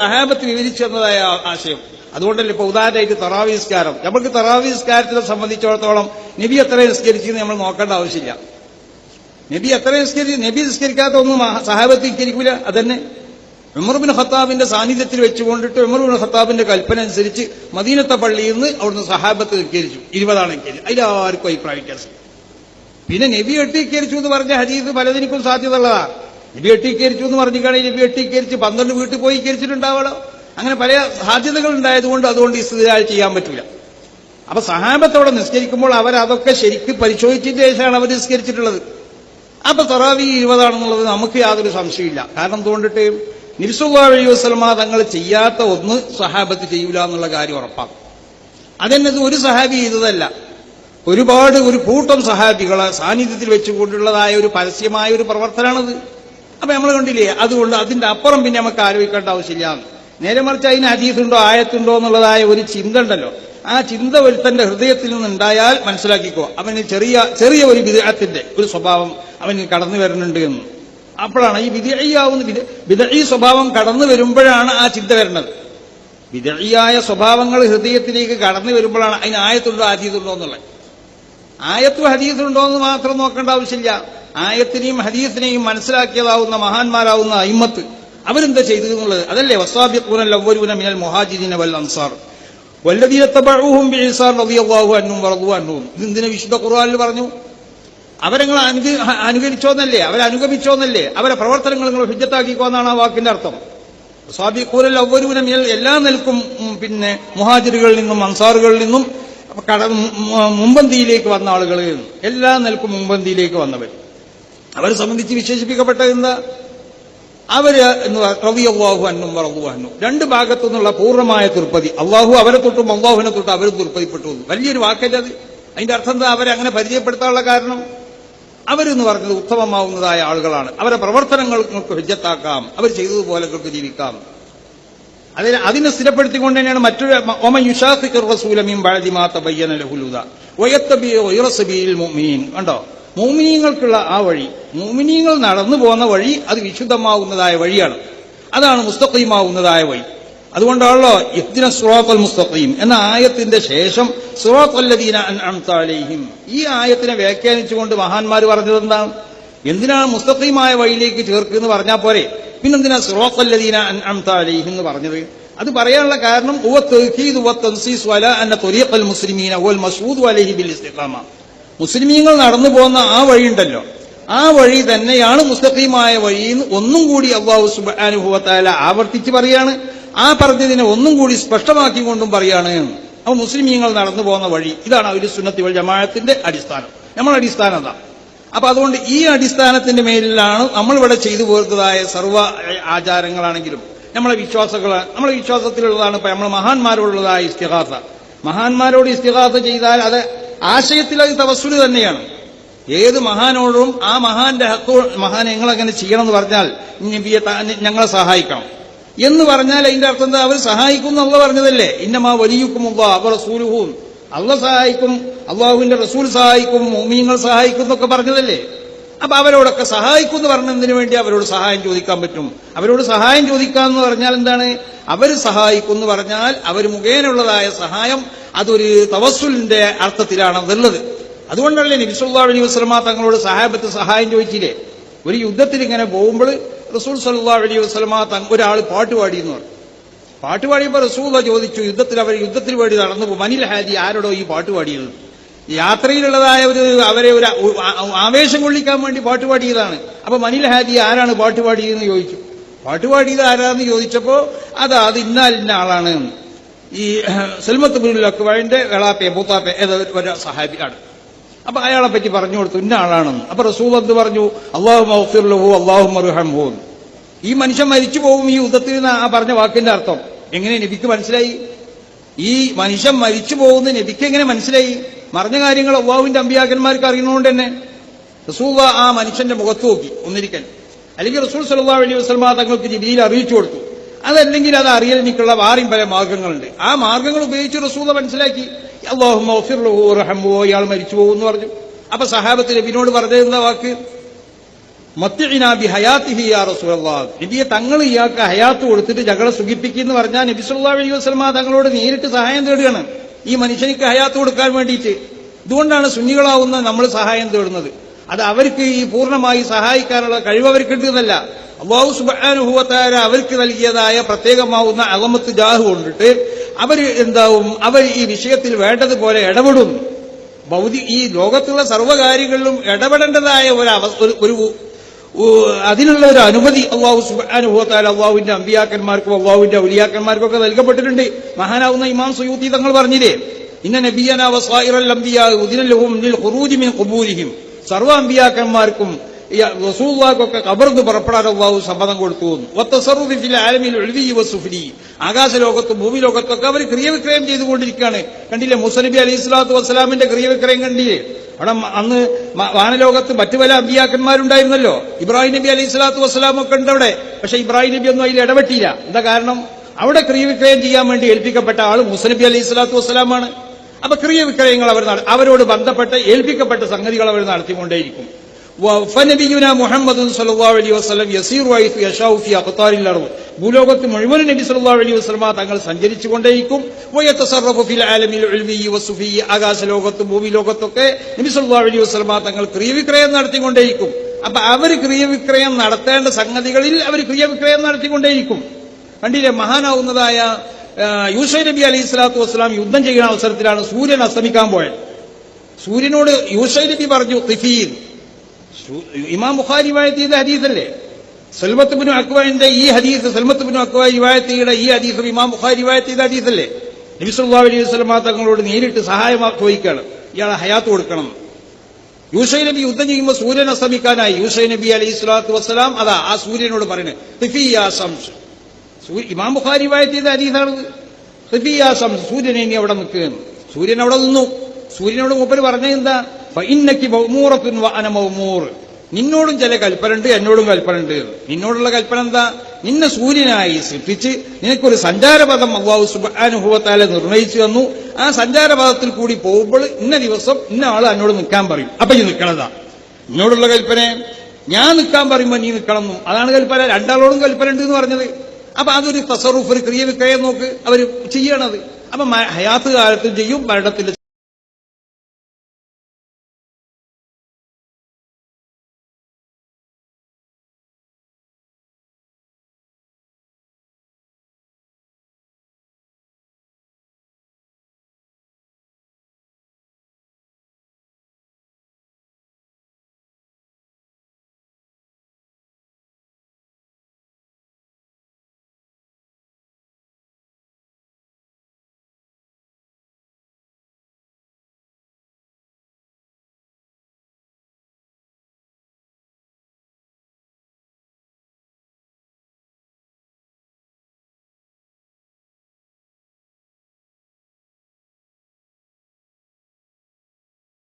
സഹാബത്ത് വിവരിച്ചു തന്നതായ ആശയം. അതുകൊണ്ടല്ലേ ഇപ്പൊ ഉദാഹരണമായിട്ട് തറാവിസ്കാരം. നമുക്ക് തറാവിസ്കാരത്തിനെ സംബന്ധിച്ചിടത്തോളം നബി എത്ര നിസ്കരിച്ചെന്ന് നമ്മൾ നോക്കേണ്ട ആവശ്യമില്ല. നബി എത്ര നിസ്കരിച്ച് നബി നിസ്കരിക്കാത്ത ഒന്നും സഹാബത്ത് നിസ്കരിക്കൂല. അതന്നെ. ഉമർബിൻ ഖത്താബിന്റെ സാന്നിധ്യത്തിൽ വെച്ചുകൊണ്ടിട്ട് ഉമർബിൻ ഖത്താബിന്റെ കൽപ്പന അനുസരിച്ച് മദീനത്തെ പള്ളിയിൽ നിന്ന് അവിടുന്ന് സഹാബത്ത് നിസ്കരിച്ചു. ഇരുപതാണ് നിസ്കരിച്ചു അതിലാർക്കും അഭിപ്രായ വ്യത്യാസം. പിന്നെ നബി എട്ടീകരിച്ചു എന്ന് പറഞ്ഞ ഹദീസ് പലതിനും സാധ്യത എട്ടീകരിച്ചു എന്ന് പറഞ്ഞിട്ടാണെങ്കിൽ നബി എട്ടീകരിച്ച് പന്ത്രണ്ട് വീട്ടിൽ പോയി കരിച്ചിട്ടുണ്ടാവണം അങ്ങനെ പല സാധ്യതകൾ ഉണ്ടായതുകൊണ്ട് അതുകൊണ്ട് ഇസ്തിരാൽ ചെയ്യാൻ പറ്റില്ല അപ്പൊ സഹാബത്തോടെ നിസ്കരിക്കുമ്പോൾ അവർ അതൊക്കെ ശരിക്ക് പരിശോധിച്ചതിന് ശേഷമാണ് അവർ നിസ്കരിച്ചിട്ടുള്ളത്. അപ്പൊ തറാവി ഇരുപതാണെന്നുള്ളത് നമുക്ക് യാതൊരു സംശയമില്ല കാരണം എന്തുകൊണ്ടിട്ട് നിരുസുല്ലാ അലൈഹി വസ്ലമ തങ്ങൾ ചെയ്യാത്ത ഒന്ന് സഹാബത്ത് ചെയ്യൂല എന്നുള്ള കാര്യം ഉറപ്പാണ്. അതെന്നത് ഒരു സഹാബി ചെയ്തതല്ല. ഒരുപാട് ഒരു കൂട്ടം സഹാബികളെ സാന്നിധ്യത്തിൽ വെച്ചുകൊണ്ടുള്ളതായ ഒരു പരസ്യമായ ഒരു പ്രവർത്തനമാണത് അപ്പൊ നമ്മൾ കണ്ടില്ലേ അതുകൊണ്ട് അതിന്റെ അപ്പുറം പിന്നെ നമുക്ക് ആലോചിക്കേണ്ട ആവശ്യമില്ല. നേരെ മറിച്ച് അതിന് അതീതുണ്ടോ ആയത്തുണ്ടോ എന്നുള്ളതായ ഒരു ചിന്ത ഉണ്ടല്ലോ. ആ ചിന്ത ഒരുത്തന്റെ ഹൃദയത്തിൽ നിന്നുണ്ടായാൽ മനസ്സിലാക്കിക്കോ അവന് ചെറിയ ചെറിയ ഒരു വിദേഹത്തിന്റെ ഒരു സ്വഭാവം അവന് കടന്നു വരുന്നുണ്ട് എന്ന്. അപ്പോഴാണ് ഈ വിധേയാവുന്ന വിധ ഈ സ്വഭാവം കടന്നു വരുമ്പോഴാണ് ആ ചിന്ത വരുന്നത്. വിധേയായ സ്വഭാവങ്ങൾ ഹൃദയത്തിലേക്ക് കടന്നു വരുമ്പോഴാണ് അതിന് ആയത്തുണ്ടോ അതീതുണ്ടോ എന്നുള്ളത്. ആയത്തും ഹദീസുണ്ടോ എന്ന് മാത്രം നോക്കേണ്ട ആവശ്യമില്ല. ആയത്തിനെയും ഹദീസിനെയും മനസ്സിലാക്കിയതാവുന്ന മഹാന്മാരാവുന്ന അയിമത്ത്. അവരെന്താ ചെയ്തു എന്നുള്ളത് അതല്ലേ വസാബിഖൂന അവ്വലൂന മിനൽ മുഹാജിരീന വൽ അൻസാർ. വല്ലദീന റളിയല്ലാഹു വിശുദ്ധ ഖുർആനിൽ പറഞ്ഞു? അവരങ്ങൾ അനുകരിച്ചോന്നല്ലേ? അവരെ അനുഗമിച്ചോന്നല്ലേ അവരെ പ്രവർത്തനങ്ങൾ നിങ്ങൾ ഹിജ്ജത്താക്കിക്കോന്നാണ് ആ വാക്കിന്റെ അർത്ഥം. സ്വാബിഖൂനൽ അവ്വലൂന മിനൽ എല്ലാ നിൽക്കും പിന്നെ മുഹാജിറുകളിൽ നിന്നും അൻസാറുകളിൽ നിന്നും കട മുമ്പന്തിയിലേക്ക് വന്ന ആളുകൾ എല്ലാ നിൽക്കും മുമ്പന്തിയിലേക്ക് വന്നവർ അവരെ സംബന്ധിച്ച് വിശേഷിപ്പിക്കപ്പെട്ട എന്താ അവർ എന്ന് റവിയല്ലാഹു അന്നും വറവു രണ്ട് ഭാഗത്തു നിന്നുള്ള പൂർണമായ തുർപ്പതി അള്ളാഹു അവരെ തൊട്ടും അള്ളാഹുവിനെ തൊട്ടും അവരും തുർപ്പതിപ്പെട്ടു. വലിയൊരു വാക്കല്ലത് അതിന്റെ അർത്ഥം എന്താ? അവരെ അങ്ങനെ പരിചയപ്പെടുത്താനുള്ള കാരണം? അവരെന്ന് പറഞ്ഞത് ഉത്തമമാവുന്നതായ ആളുകളാണ്. അവരെ പ്രവർത്തനങ്ങൾക്ക് ഹജ്ജത്താക്കാം. അവർ ചെയ്തതുപോലെ നിങ്ങൾക്ക് ജീവിക്കാം. അതിന് അതിനെ സ്ഥിരപ്പെടുത്തിക്കൊണ്ട് തന്നെയാണ് മറ്റൊരു ഒമൻ യുഷാഖിഖിർ റസൂലമീം വഴതിമാത്ത ബഅദി മാ തബയ്യന മീൻ സബീലിൽ മുഅ്മിനീൻ. കണ്ടോ? മുഅ്മിനീങ്ങൾക്കുള്ള ആ വഴി മുഅ്മിനീങ്ങൾ നടന്നു പോകുന്ന വഴി അത് വിശുദ്ധമാവുന്നതായ വഴിയാണ്. അതാണ് മുസ്തഖീമാവുന്നതായ വഴി. അതുകൊണ്ടാണല്ലോ ഇഹ്ദിന സുറാത്തൽ മുസ്തഖീം എന്ന ആയത്തിന്റെ ശേഷം സുറാത്തല്ലദീന അൻഅംത അലൈഹിം. ഈ ആയത്തിനെ വ്യാഖ്യാനിച്ചുകൊണ്ട് മഹാന്മാർ പറഞ്ഞത് എന്താണ്? എന്തിനാണ് മുസ്തഖീമായ വഴിയിലേക്ക് ചേർക്കുക എന്ന് പറഞ്ഞാൽ പോരെ. പിന്നെന്തിനാ സുറാത്തല്ലദീന അൻഅംത അലൈഹിം എന്ന് പറഞ്ഞത്? അത് പറയാനുള്ള കാരണം മുസ്ലിമീന വൽ മസൂദ് അലൈഹി ബിൽ ഇസ്തിഖാമ. മുസ്ലിമീങ്ങൾ നടന്നു പോകുന്ന ആ വഴിയുണ്ടല്ലോ. ആ വഴി തന്നെയാണ് മുസ്തഖീമായ വഴി എന്ന് ഒന്നും കൂടി അള്ളാഹു സുബാനുഭവത്താല ആവർത്തിച്ച് പറയാണ്. ആ പറഞ്ഞതിനെ ഒന്നും കൂടി സ്പഷ്ടമാക്കിക്കൊണ്ടും പറയാണ്. അപ്പൊ മുസ്ലിമീങ്ങൾ നടന്നു പോകുന്ന വഴി ഇതാണ് ഒരു സുന്നത്തി വഴി ജമാഅത്തിന്റെ അടിസ്ഥാനം. നമ്മൾ അടിസ്ഥാനം അതാ. അപ്പൊ അതുകൊണ്ട് ഈ അടിസ്ഥാനത്തിന്റെ മേലിലാണ് നമ്മൾ ഇവിടെ ചെയ്തു പോരുന്നതായ സർവ ആചാരങ്ങളാണെങ്കിലും നമ്മളെ വിശ്വാസങ്ങൾ നമ്മളെ വിശ്വാസത്തിലുള്ളതാണ് ഇപ്പൊ നമ്മൾ മഹാന്മാരോടുള്ളതായ ഇസ്തിഹാസ മഹാന്മാരോട് ഇസ്തിഹാസ ചെയ്താൽ അത് ആശയത്തിൽ അത് തവസ്സുൽ തന്നെയാണ്. ഏത് മഹാനോടും ആ മഹാന്റെ ഹക്കോ മഹാൻ ഞങ്ങളങ്ങനെ ചെയ്യണം എന്ന് പറഞ്ഞാൽ ഞങ്ങളെ സഹായിക്കണം. എന്ന് പറഞ്ഞാൽ അതിന്റെ അർത്ഥം എന്താ? അവർ സഹായിക്കും എന്നുള്ള പറഞ്ഞതല്ലേ? ഇന്നമാ വലിയുക്കും അവർ റസൂലുഹും. അള്ള സഹായിക്കും അള്ളാഹുവിന്റെ റസൂൽ സഹായിക്കും മോമിയങ്ങൾ സഹായിക്കും എന്നൊക്കെ പറഞ്ഞതല്ലേ? അപ്പൊ അവരോടൊക്കെ സഹായിക്കും എന്ന് പറഞ്ഞതിന് വേണ്ടി അവരോട് സഹായം ചോദിക്കാൻ പറ്റും. അവരോട് സഹായം ചോദിക്കാന്ന് പറഞ്ഞാൽ എന്താണ്? അവർ സഹായിക്കും എന്ന് പറഞ്ഞാൽ അവർ മുഖേനയുള്ളതായ സഹായം അതൊരു തവസുലിന്റെ അർത്ഥത്തിലാണ് അതുള്ളത് അതുകൊണ്ടല്ലേ നബിസുല്ലാ അലൈഹി വസ്ലമ തങ്ങളോട് സഹാബത്ത് സഹായം ചോദിച്ചില്ലേ? ഒരു യുദ്ധത്തിൽ ഇങ്ങനെ പോകുമ്പോൾ റസൂൽ സല്ലാ അലൈഹി വസ്ലമ ഒരാൾ പാട്ട് പാടി എന്ന് പറഞ്ഞു. പാട്ട് പാടിയപ്പോൾ റസൂല ചോദിച്ചു യുദ്ധത്തിൽ അവർ യുദ്ധത്തിൽ വേണ്ടി നടന്നു മനിൽ ഹാദി ആരോടോ ഈ പാട്ട് പാടിയത് യാത്രയിലുള്ളതായ ഒരു അവരെ ഒരു ആവേശം കൊള്ളിക്കാൻ വേണ്ടി പാട്ട് പാടിയതാണ്. അപ്പൊ മനിൽ ഹാദി ആരാണ് പാട്ട് പാടിയതെന്ന് ചോദിച്ചു. പാട്ട് പാടിയത് ആരാന്ന് ചോദിച്ചപ്പോ അതാ അത് ഇന്നാലിന്ന ആളാണ് ആളാണ്. ഈ സൽമത്ത് അക്ബറിന്റെ വെളാപ്പെ മൂത്താപ്പെ ഏതോ ഒരു സഹാബിയാണ് അപ്പൊ അയാളെ പറ്റി പറഞ്ഞു കൊടുത്തു ഇന്ന ആളാണെന്ന്. അപ്പൊ റസൂൽ എന്ത് പറഞ്ഞു? അള്ളാഹു മൗഫിർലഹു അള്ളാഹു മറുഹംഹു ഈ മനുഷ്യൻ മരിച്ചു പോകും ഈ യുദ്ധത്തിൽ നിന്ന് ആ പറഞ്ഞ വാക്കിന്റെ അർത്ഥം? എങ്ങനെ നബിക്ക് മനസ്സിലായി? ഈ മനുഷ്യൻ മരിച്ചു പോകുന്ന നബിക്ക് എങ്ങനെ മനസ്സിലായി? മറിഞ്ഞ കാര്യങ്ങൾ അള്ളാഹുവിന്റെ അമ്പിയാക്കന്മാർക്ക് അറിയുന്നതുകൊണ്ട് തന്നെ. റസൂൽ ആ മനുഷ്യന്റെ മുഖത്ത് നോക്കി ഒന്നിരിക്കൽ. അല്ലെങ്കിൽ റസൂൽ സല്ലാ അലൈഹി വസ്ലമ തങ്ങൾക്ക് ജിബിയിൽ അറിയിച്ചു കൊടുത്തു. അതല്ലെങ്കിൽ അത് അറിയൽ എനിക്കുള്ള വാറിയും പല മാർഗങ്ങളുണ്ട്. ആ മാർഗങ്ങൾ ഉപയോഗിച്ച് റസൂല മനസ്സിലാക്കി. ഇയാൾ മരിച്ചു പോകുമെന്ന് പറഞ്ഞു. അപ്പൊ സഹാബത്ത് നബിനോട് പറഞ്ഞിരുന്ന വാക്ക്? ഹയാത്തിഹി യാ നബിയെ തങ്ങൾ ഇയാൾക്ക് ഹയാത്ത് കൊടുത്തിട്ട് ഞങ്ങളെ സുഖിപ്പിക്കുന്നു പറഞ്ഞാൽ നബി സുല്ലാ അലൈഹി വസ്ലമ തങ്ങളോട് നേരിട്ട് സഹായം തേടുകയാണ്. ഈ മനുഷ്യനിക്ക് ഹയാത്ത് കൊടുക്കാൻ വേണ്ടിയിട്ട്. ഇതുകൊണ്ടാണ് സുന്നികളാവുന്ന നമ്മൾ സഹായം തേടുന്നത്. അത് അവർക്ക് ഈ പൂർണമായി സഹായിക്കാനുള്ള കഴിവ് അവർക്കുണ്ട് എന്നല്ല. അള്ളാഹു സുബാനുഭവത്താര അവർക്ക് നൽകിയതായ പ്രത്യേകമാവുന്ന അകമത്ത് ജാഹ് കൊണ്ടിട്ട് അവർ എന്താവും? അവർ ഈ വിഷയത്തിൽ വേണ്ടതുപോലെ ഇടപെടും. ഭൗതി ഈ ലോകത്തുള്ള സർവകാര്യങ്ങളിലും ഇടപെടേണ്ടതായ ഒരു അവ- ഒരു- അതിനുള്ള ഒരു അനുമതി അള്ളാഹു സുബാനുഭവത്താൽ അള്ളാഹുവിന്റെ അമ്പിയാക്കന്മാർക്കും അള്ളാഹുവിന്റെ ഉലിയാക്കന്മാർക്കും ഒക്കെ നൽകപ്പെട്ടിട്ടുണ്ട്. മഹാനാവുന്ന ഇമാം സുയൂത്തി തങ്ങൾ പറഞ്ഞില്ലേ ഇന്ന നബിയനാവ വസായിറൽ അമ്പിയാ ഉദിനലഹും ഖുറൂജി മിൻ ഖുബൂരിഹിം. സർവ അമ്പിയാക്കന്മാർക്കും ഈ റസൂലുള്ളാഹിക്കൊക്കെ കബർന്ന് പുറപ്പെടാൻ അള്ളാഹു സമ്മതം കൊടുത്തു വസുഫ്ലി ആകാശ ലോകത്തും ഭൂമി ലോകത്തൊക്കെ അവർ ക്രിയവിക്രയം ചെയ്തുകൊണ്ടിരിക്കുകയാണ്. കണ്ടില്ലേ? മുസനബി അലി സ്വലാത്തു വസ്സലാമിന്റെ ക്രിയവിക്രയം കണ്ടില്ലേ? അവിടെ അന്ന് വാനലോകത്ത് മറ്റു പല അമ്പിയാക്കന്മാരുണ്ടായിരുന്നല്ലോ. ഇബ്രാഹിം നബി അലൈഹി സ്വലാത്തു വസ്സലാം ഒക്കെ ഉണ്ട് അവിടെ. പക്ഷെ ഇബ്രാഹിം നബി ഒന്നും അതിൽ ഇടപെട്ടില്ല. എന്താ കാരണം? അവിടെ ക്രിയവിക്രയം ചെയ്യാൻ വേണ്ടി ഏൽപ്പിക്കപ്പെട്ട ആൾ മുസനബി അലൈഹി സ്വലാത്തു വസ്സലാമാണ്. അപ്പൊ ക്രിയ വിക്രയങ്ങൾ അവർ അവരോട് ബന്ധപ്പെട്ട് ഏൽപ്പിക്കപ്പെട്ട സംഗതികൾ അവർ നടത്തിക്കൊണ്ടേയിരിക്കും. മുഹമ്മദ് സല്ലല്ലാഹു അലൈഹി വസല്ലം യസീറു ഹൈസു യശാഉ ഫി അഖ്താരിൽ അർദ് ഭൂലോകത്ത് മുഴുവൻ നബി സല്ലല്ലാഹു അലൈഹി വസ്ലമ തങ്ങൾ സഞ്ചരിച്ചുകൊണ്ടേയിരിക്കും. ആകാശ ലോകത്തും ഭൂമി ലോകത്തൊക്കെ നബി സല്ലല്ലാഹു അലൈഹി വസ്ലമ തങ്ങൾ ക്രിയവിക്രയം നടത്തിക്കൊണ്ടേയിരിക്കും. അപ്പൊ അവർ ക്രിയവിക്രയം നടത്തേണ്ട സംഗതികളിൽ അവർ ക്രിയവിക്രയം നടത്തിക്കൊണ്ടേയിരിക്കും. കണ്ടില്ലേ? മഹാനാവുന്നതായ യൂസൈ നബി അലൈഹി സ്വലാത്തു വസ്സലാം യുദ്ധം ചെയ്യുന്ന അവസരത്തിലാണ് സൂര്യൻ അസ്തമിക്കാൻ പോയത്. സൂര്യനോട് യൂസൈ നബി പറഞ്ഞു തിഫീൻ ഇമാം ബുഖാരി റിവായത്ത് ഹദീസല്ലേ? സൽമത്ത് ബിനു അക്വാന്റെ ഈ ഹദീസ് സൽമത്ത് ബിനു അക്വാ റിവായത്ത് ഈ ഹദീസ് ഇമാം ബുഖാരി റിവായത്ത് ഹദീസല്ലേ? നബി സല്ലല്ലാഹു അലൈഹി വസല്ലമ തങ്ങളോട് നേരിട്ട് സഹായം ചോദിക്കുകയാണ് ഇയാളെ ഹയാത്ത് കൊടുക്കണം. യൂസൈ നബി യുദ്ധം ചെയ്യുമ്പോൾ സൂര്യൻ അസ്തമിക്കാനായി. യൂസൈ നബി അലൈഹി സ്വലാത്തു വസ്സലാം അതാ ആ സൂര്യനോട് പറയുന്നത് ഇമാം ബുഖാരി വായത്ത് ചെയ്ത ഹദീസാണ് സൂര്യൻ ഇനി അവിടെ നിൽക്കുകയാണ്. സൂര്യൻ അവിടെ നിന്നു. സൂര്യനോട് മൂപ്പര് പറഞ്ഞത് എന്താ? ഇന്നക്ക് മൗമൂറത്തുൻ വ അന മൗമൂർ. നിന്നോടും ചില കൽപ്പനുണ്ട് എന്നോടും കൽപ്പനുണ്ട് നിന്നോടുള്ള കൽപ്പന എന്താ? നിന്നെ സൂര്യനായി സൃഷ്ടിച്ച് നിനക്കൊരു സഞ്ചാരപഥം അള്ളാഹു സുബാനുഭവത്താലെ നിർണയിച്ചു തന്നു. ആ സഞ്ചാരപഥത്തിൽ കൂടി പോകുമ്പോൾ ഇന്ന ദിവസം ഇന്ന ആൾ എന്നോട് നിൽക്കാൻ പറയും. അപ്പൊ ഈ നിൽക്കണതാ. നിന്നോടുള്ള കൽപ്പന ഞാൻ നിൽക്കാൻ പറയുമ്പോൾ നീ നിൽക്കണം അതാണ് കൽപ്പന. രണ്ടാളോടും കൽപ്പന ഉണ്ട് എന്ന് പറഞ്ഞത്. അപ്പൊ അതൊരു തസറുഫ് ഒരു ക്രിയ വിക്രയം നോക്ക് അവർ ചെയ്യണത്. അപ്പൊ ഹയാത്ത് കാലത്തും ചെയ്യും മരണത്തിൽ